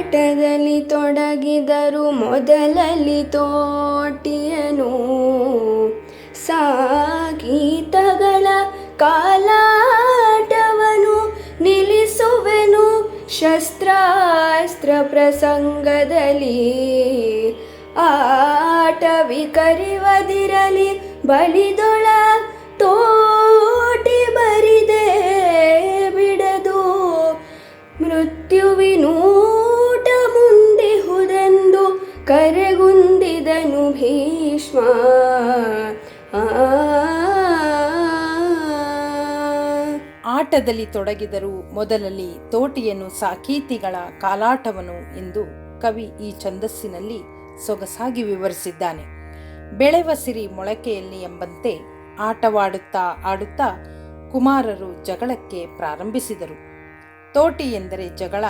ಆಟದಲ್ಲಿ ತೊಡಗಿದರು. ಮೊದಲಲ್ಲಿ ತೋಟಿಯನು. ಸಾಗೀತಗಳ ಕಾಲಾಟವನು ನಿಲ್ಲಿಸುವೆನು. ಶಸ್ತ್ರಾಸ್ತ್ರ ಪ್ರಸಂಗದಲ್ಲಿ ಆಟವಿ ಕರಿವದಿರಲಿ ಬಲಿದೊಳ ಆಟದಲ್ಲಿ ತೊಡಗಿದರು ಮೊದಲಲ್ಲಿ ತೋಟಿಯನ್ನು ಸಾಕೀತಿಗಳ ಕಾಲಾಟವನು ಎಂದು ಕವಿ ಈ ಛಂದಸ್ಸಿನಲ್ಲಿ ಸೊಗಸಾಗಿ ವಿವರಿಸಿದ್ದಾನೆ. ಬೆಳೆವ ಸಿರಿ ಮೊಳಕೆಯಲ್ಲಿ ಎಂಬಂತೆ ಆಟವಾಡುತ್ತಾ ಆಡುತ್ತಾ ಕುಮಾರರು ಜಗಳಕ್ಕೆ ಪ್ರಾರಂಭಿಸಿದರು. ತೋಟಿ ಎಂದರೆ ಜಗಳ,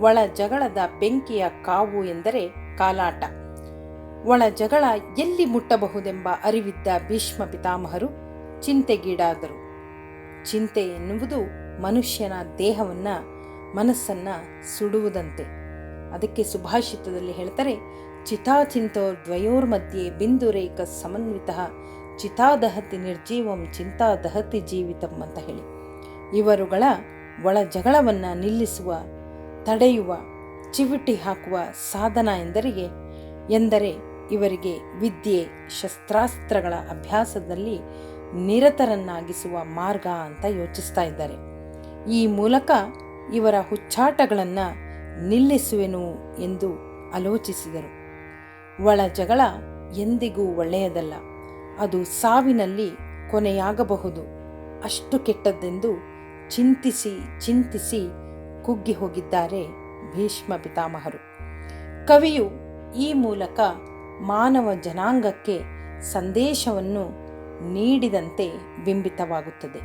ಒಳ ಜಗಳದ ಬೆಂಕಿಯ ಕಾವು ಎಂದರೆ ಕಾಲಾಟ. ಒಳ ಜಗಳ ಎಲ್ಲಿ ಮುಟ್ಟಬಹುದೆಂಬ ಅರಿವಿದ್ದ ಭೀಷ್ಮ ಪಿತಾಮಹರು ಚಿಂತೆಗೀಡಾದರು. ಚಿಂತೆ ಎನ್ನುವುದು ಮನುಷ್ಯನ ದೇಹವನ್ನ, ಮನಸ್ಸನ್ನ ಸುಡುವುದಂತೆ. ಅದಕ್ಕೆ ಸುಭಾಷಿತದಲ್ಲಿ ಹೇಳ್ತಾರೆ ಚಿತಾಚಿಂತೋ ದ್ವಯೋರ್ ಮಧ್ಯೆ ಬಿಂದುರೇಕ ಸಮನ್ವಿತ ಚಿತಾದಹತಿ ನಿರ್ಜೀವಂ ಚಿಂತಾ ದಹತಿ ಜೀವಿತಂ ಅಂತ ಹೇಳಿ. ಇವರುಗಳ ಒಳ ಜಗಳವನ್ನ ನಿಲ್ಲಿಸುವ, ತಡೆಯುವ, ಚಿವಿಟಿ ಹಾಕುವ ಸಾಧನ ಎಂದರಿಗೆ, ಎಂದರೆ ಇವರಿಗೆ ವಿದ್ಯೆ, ಶಸ್ತ್ರಾಸ್ತ್ರಗಳ ಅಭ್ಯಾಸದಲ್ಲಿ ನಿರತರನ್ನಾಗಿಸುವ ಮಾರ್ಗ ಅಂತ ಯೋಚಿಸ್ತಾ ಇದ್ದಾರೆ. ಈ ಮೂಲಕ ಇವರ ಹುಚ್ಚಾಟಗಳನ್ನು ನಿಲ್ಲಿಸುವೆನು ಎಂದು ಆಲೋಚಿಸಿದರು. ಒಳ ಜಗಳ ಎಂದಿಗೂ ಒಳ್ಳೆಯದಲ್ಲ. ಅದು ಸಾವಿನಲ್ಲಿ ಕೊನೆಯಾಗಬಹುದು. ಅಷ್ಟು ಕೆಟ್ಟದ್ದೆಂದು ಚಿಂತಿಸಿ ಚಿಂತಿಸಿ ಕುಗ್ಗಿ ಹೋಗಿದ್ದಾರೆ ಭೀಷ್ಮ ಪಿತಾಮಹರು. ಕವಿಯು ಈ ಮೂಲಕ ಮಾನವ ಜನಾಂಗಕ್ಕೆ ಸಂದೇಶವನ್ನು ನೀಡಿದಂತೆ ಬಿಂಬಿತವಾಗುತ್ತದೆ.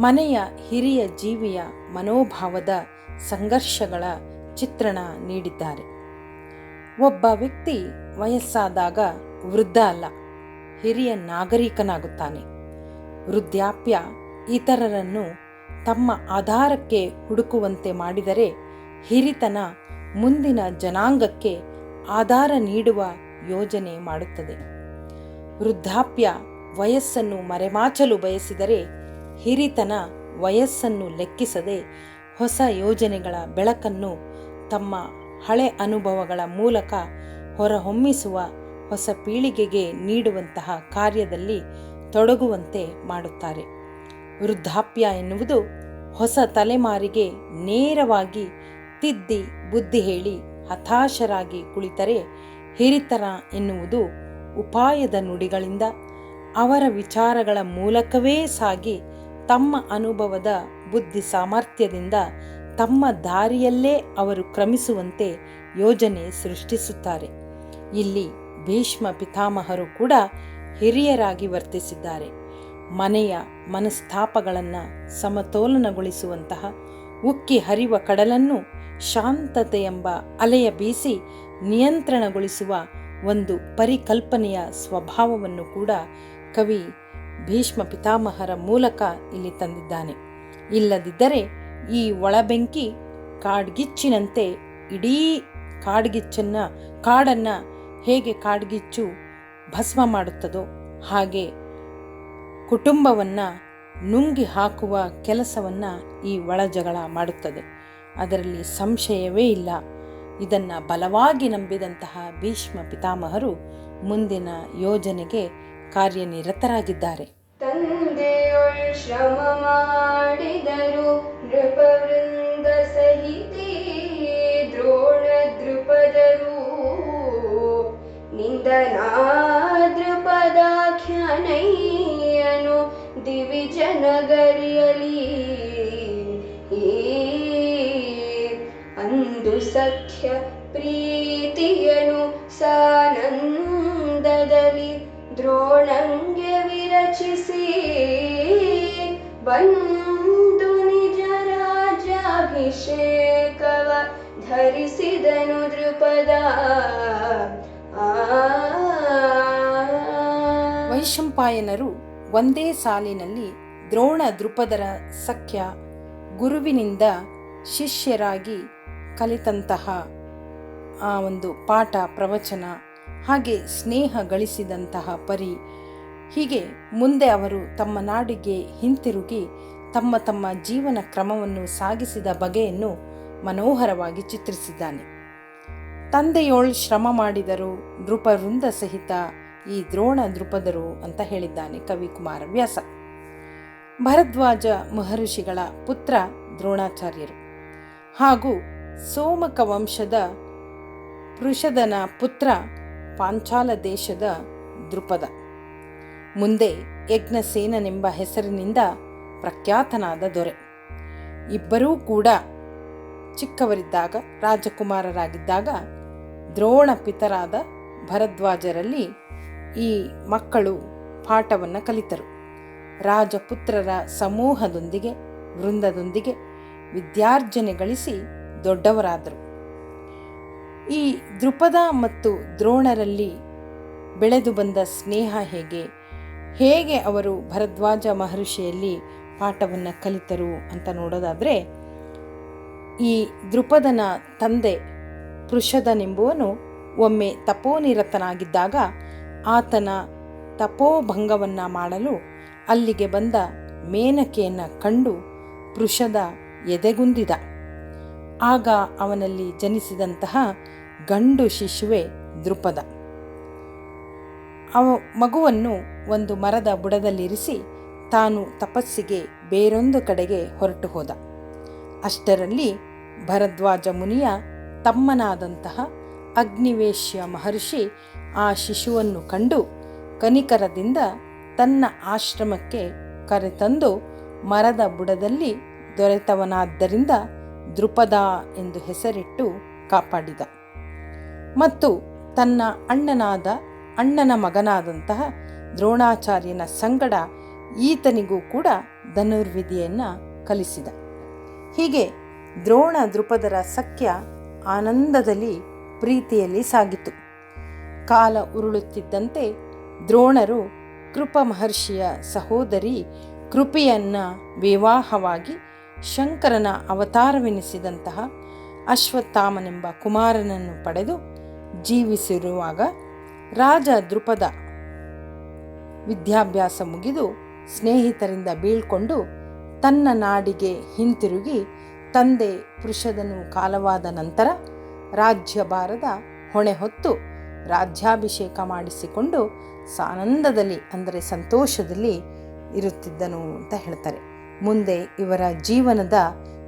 ಮನೆಯ ಹಿರಿಯ ಜೀವಿಯ ಮನೋಭಾವದ ಸಂಘರ್ಷಗಳ ಚಿತ್ರಣ ನೀಡಿದ್ದಾರೆ. ಒಬ್ಬ ವ್ಯಕ್ತಿ ವಯಸ್ಸಾದಾಗ ವೃದ್ಧ ಅಲ್ಲ, ಹಿರಿಯ ನಾಗರಿಕನಾಗುತ್ತಾನೆ. ವೃದ್ಧಾಪ್ಯ ಇತರರನ್ನು ತಮ್ಮ ಆಧಾರಕ್ಕೆ ಹುಡುಕುವಂತೆ ಮಾಡಿದರೆ ಹಿರಿತನ ಮುಂದಿನ ಜನಾಂಗಕ್ಕೆ ಆಧಾರ ನೀಡುವ ಯೋಜನೆ ಮಾಡುತ್ತದೆ. ವೃದ್ಧಾಪ್ಯ ವಯಸ್ಸನ್ನು ಮರೆಮಾಚಲು ಬಯಸಿದರೆ ಹಿರಿತನ ವಯಸ್ಸನ್ನು ಲೆಕ್ಕಿಸದೆ ಹೊಸ ಯೋಜನೆಗಳ ಬೆಳಕನ್ನು ತಮ್ಮ ಹಳೆ ಅನುಭವಗಳ ಮೂಲಕ ಹೊರಹೊಮ್ಮಿಸುವ ಹೊಸ ಪೀಳಿಗೆಗೆ ನೀಡುವಂತಹ ಕಾರ್ಯದಲ್ಲಿ ತೊಡಗುವಂತೆ ಮಾಡುತ್ತಾರೆ. ವೃದ್ಧಾಪ್ಯ ಎನ್ನುವುದು ಹೊಸ ತಲೆಮಾರಿಗೆ ನೇರವಾಗಿ ತಿದ್ದಿ ಬುದ್ಧಿ ಹೇಳಿ ಹತಾಶರಾಗಿ ಕುಳಿತರೆ ಹಿರಿತನ ಎನ್ನುವುದು ಉಪಾಯದ ನುಡಿಗಳಿಂದ ಅವರ ವಿಚಾರಗಳ ಮೂಲಕವೇ ಸಾಗಿ ತಮ್ಮ ಅನುಭವದ ಬುದ್ಧಿ ಸಾಮರ್ಥ್ಯದಿಂದ ತಮ್ಮ ದಾರಿಯಲ್ಲೇ ಅವರು ಕ್ರಮಿಸುವಂತೆ ಯೋಜನೆ ಸೃಷ್ಟಿಸುತ್ತಾರೆ. ಇಲ್ಲಿ ಭೀಷ್ಮ ಪಿತಾಮಹರು ಕೂಡ ಹಿರಿಯರಾಗಿ ವರ್ತಿಸಿದ್ದಾರೆ. ಮನೆಯ ಮನಸ್ತಾಪಗಳನ್ನು ಸಮತೋಲನಗೊಳಿಸುವಂತಹ ಉಕ್ಕಿ ಹರಿವ ಕಡಲನ್ನು ಶಾಂತತೆ ಎಂಬ ಅಲೆಯ ಬೀಸಿ ನಿಯಂತ್ರಣಗೊಳಿಸುವ ಒಂದು ಪರಿಕಲ್ಪನೆಯ ಸ್ವಭಾವವನ್ನು ಕೂಡ ಕವಿ ಭೀಷ್ಮ ಪಿತಾಮಹರ ಮೂಲಕ ಇಲ್ಲಿ ತಂದಿದ್ದಾನೆ. ಇಲ್ಲದಿದ್ದರೆ ಈ ಒಳಬೆಂಕಿ ಕಾಡ್ಗಿಚ್ಚಿನಂತೆ ಇಡೀ ಕಾಡ್ಗಿಚ್ಚನ್ನು, ಕಾಡನ್ನ ಹೇಗೆ ಕಾಡ್ಗಿಚ್ಚು ಭಸ್ಮ ಮಾಡುತ್ತದೋ ಹಾಗೆ ಕುಟುಂಬವನ್ನ ನುಂಗಿ ಹಾಕುವ ಕೆಲಸವನ್ನ ಈ ಒಳಜಗಳ ಮಾಡುತ್ತದೆ. ಅದರಲ್ಲಿ ಸಂಶಯವೇ ಇಲ್ಲ. ಇದನ್ನು ಬಲವಾಗಿ ನಂಬಿದಂತಹ ಭೀಷ್ಮ ಪಿತಾಮಹರು ಮುಂದಿನ ಯೋಜನೆಗೆ ಕಾರ್ಯನಿರತರಾಗಿದ್ದಾರೆ. ತಂದೆಯೊಳ್ ಶ್ರಮ ಮಾಡಿದರು, ನೃಪವೃಂದ ಸಹಿತಿ ದ್ರೋಣ ದೃಪದರು ನಿಂದನಾ ದೃಪದಾಖ್ಯಾನಯ್ಯನು ದಿವಿಜನಗರಿಯಲಿ ಅಂದು ಸಖ್ಯ ಪ್ರೀತಿಯನು ಸಾನಂದದಲ್ಲಿ. ದ್ರೋಣಂಗೆ ವಿರಚಿಸಿ ಬಂದು ನಿಜ ರಾಜಾಭಿಷೇಕವ ಧರಿಸಿದನು ದೃಪದ ವೈಶಂಪಾಯನರು ಒಂದೇ ಸಾಲಿನಲ್ಲಿ ದ್ರೋಣ ದೃಪದರ ಸಖ್ಯ ಗುರುವಿನಿಂದ ಶಿಷ್ಯರಾಗಿ ಕಲಿತಂತಹ ಆ ಒಂದು ಪಾಠ ಪ್ರವಚನ ಹಾಗೆ ಸ್ನೇಹ ಗಳಿಸಿದಂತಹ ಪರಿ ಹೀಗೆ ಮುಂದೆ ಅವರು ತಮ್ಮ ನಾಡಿಗೆ ಹಿಂತಿರುಗಿ ತಮ್ಮ ತಮ್ಮ ಜೀವನ ಕ್ರಮವನ್ನು ಸಾಗಿಸಿದ ಬಗೆಯನ್ನು ಮನೋಹರವಾಗಿ ಚಿತ್ರಿಸಿದ್ದಾನೆ. ತಂದೆಯೋಳ್ ಶ್ರಮ ಮಾಡಿದರು, ನೃಪವೃಂದ ಸಹಿತ ಈ ದ್ರೋಣ ದೃಪದರು ಅಂತ ಹೇಳಿದ್ದಾನೆ ಕವಿ ಕುಮಾರ ವ್ಯಾಸ. ಭರದ್ವಾಜ ಮಹರ್ಷಿಗಳ ಪುತ್ರ ದ್ರೋಣಾಚಾರ್ಯರು. ಹಾಗೂ ಸೋಮಕ ವಂಶದ ಪೃಷದನ ಪುತ್ರ ಪಾಂಚಾಲ ದೇಶದ ದೃಪದ ಮುಂದೆ ಯಜ್ಞಸೇನನೆಂಬ ಹೆಸರಿನಿಂದ ಪ್ರಖ್ಯಾತನಾದ ದೊರೆ. ಇಬ್ಬರೂ ಕೂಡ ಚಿಕ್ಕವರಿದ್ದಾಗ, ರಾಜಕುಮಾರರಾಗಿದ್ದಾಗ ದ್ರೋಣ ಪಿತರಾದ ಭರದ್ವಾಜರಲ್ಲಿ ಈ ಮಕ್ಕಳು ಪಾಠವನ್ನು ಕಲಿತರು. ರಾಜಪುತ್ರರ ಸಮೂಹದೊಂದಿಗೆ, ವೃಂದದೊಂದಿಗೆ ವಿದ್ಯಾರ್ಜನೆ ಗಳಿಸಿ ದೊಡ್ಡವರಾದರು. ಈ ದೃಪದ ಮತ್ತು ದ್ರೋಣರಲ್ಲಿ ಬೆಳೆದು ಬಂದ ಸ್ನೇಹ ಹೇಗೆ? ಹೇಗೆ ಅವರು ಭರದ್ವಾಜ ಮಹರ್ಷಿಯಲ್ಲಿ ಪಾಠವನ್ನು ಕಲಿತರು ಅಂತ ನೋಡೋದಾದರೆ, ಈ ದೃಪದನ ತಂದೆ ಪೃಷದನೆಂಬುವನು ಒಮ್ಮೆ ತಪೋನಿರತನಾಗಿದ್ದಾಗ ಆತನ ತಪೋಭಂಗವನ್ನು ಮಾಡಲು ಅಲ್ಲಿಗೆ ಬಂದ ಮೇನಕೆಯನ್ನು ಕಂಡು ಪೃಷದ ಎದೆಗುಂದಿದ. ಆಗ ಅವನಲ್ಲಿ ಜನಿಸಿದಂತಹ ಗಂಡು ಶಿಶುವೆ ದೃಪದ. ಅವ ಮಗುವನ್ನು ಒಂದು ಮರದ ಬುಡದಲ್ಲಿರಿಸಿ ತಾನು ತಪಸ್ಸಿಗೆ ಬೇರೊಂದು ಕಡೆಗೆ ಹೊರಟು ಹೋದ. ಅಷ್ಟರಲ್ಲಿ ಭರದ್ವಾಜ ಮುನಿಯ ತಮ್ಮನಾದಂತಹ ಅಗ್ನಿವೇಶ್ಯ ಮಹರ್ಷಿ ಆ ಶಿಶುವನ್ನು ಕಂಡು ಕನಿಕರದಿಂದ ತನ್ನ ಆಶ್ರಮಕ್ಕೆ ಕರೆತಂದು ಮರದ ಬುಡದಲ್ಲಿ ದೊರೆತವನಾದ್ದರಿಂದ ದೃಪದ ಎಂದು ಹೆಸರಿಟ್ಟು ಕಾಪಾಡಿದ. ಮತ್ತು ತನ್ನ ಅಣ್ಣನಾದ ಅಣ್ಣನ ಮಗನಾದಂತಹ ದ್ರೋಣಾಚಾರ್ಯನ ಸಂಗಡ ಈತನಿಗೂ ಕೂಡ ಧನುರ್ವಿಧಿಯನ್ನು ಕಲಿಸಿದ. ಹೀಗೆ ದ್ರೋಣ ದೃಪದರ ಸಖ್ಯ ಆನಂದದಲ್ಲಿ ಪ್ರೀತಿಯಲ್ಲಿ ಸಾಗಿತು. ಕಾಲ ಉರುಳುತ್ತಿದ್ದಂತೆ ದ್ರೋಣರು ಕೃಪ ಮಹರ್ಷಿಯ ಸಹೋದರಿ ಕೃಪೆಯನ್ನ ವಿವಾಹವಾಗಿ ಶಂಕರನ ಅವತಾರವೆನಿಸಿದಂತಹ ಅಶ್ವತ್ಥಾಮನೆಂಬ ಕುಮಾರನನ್ನು ಪಡೆದು ಜೀವಿಸಿರುವಾಗ ರಾಜ ದೃಪದ ವಿದ್ಯಾಭ್ಯಾಸ ಮುಗಿದು ಸ್ನೇಹಿತರಿಂದ ಬೀಳ್ಕೊಂಡು ತನ್ನ ನಾಡಿಗೆ ಹಿಂತಿರುಗಿ ತಂದೆ ಪುರುಷದನು ಕಾಲವಾದ ನಂತರ ರಾಜ್ಯಭಾರದ ಹೊಣೆ ಹೊತ್ತು ರಾಜ್ಯಾಭಿಷೇಕ ಮಾಡಿಸಿಕೊಂಡು ಸಾನಂದದಲ್ಲಿ, ಅಂದರೆ ಸಂತೋಷದಲ್ಲಿ ಇರುತ್ತಿದ್ದನು ಅಂತ ಹೇಳ್ತಾರೆ. ಮುಂದೆ ಇವರ ಜೀವನದ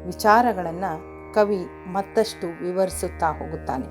ವಿಚಾರಗಳನ್ನು ಕವಿ ಮತ್ತಷ್ಟು ವಿವರಿಸುತ್ತಾ ಹೋಗುತ್ತಾನೆ.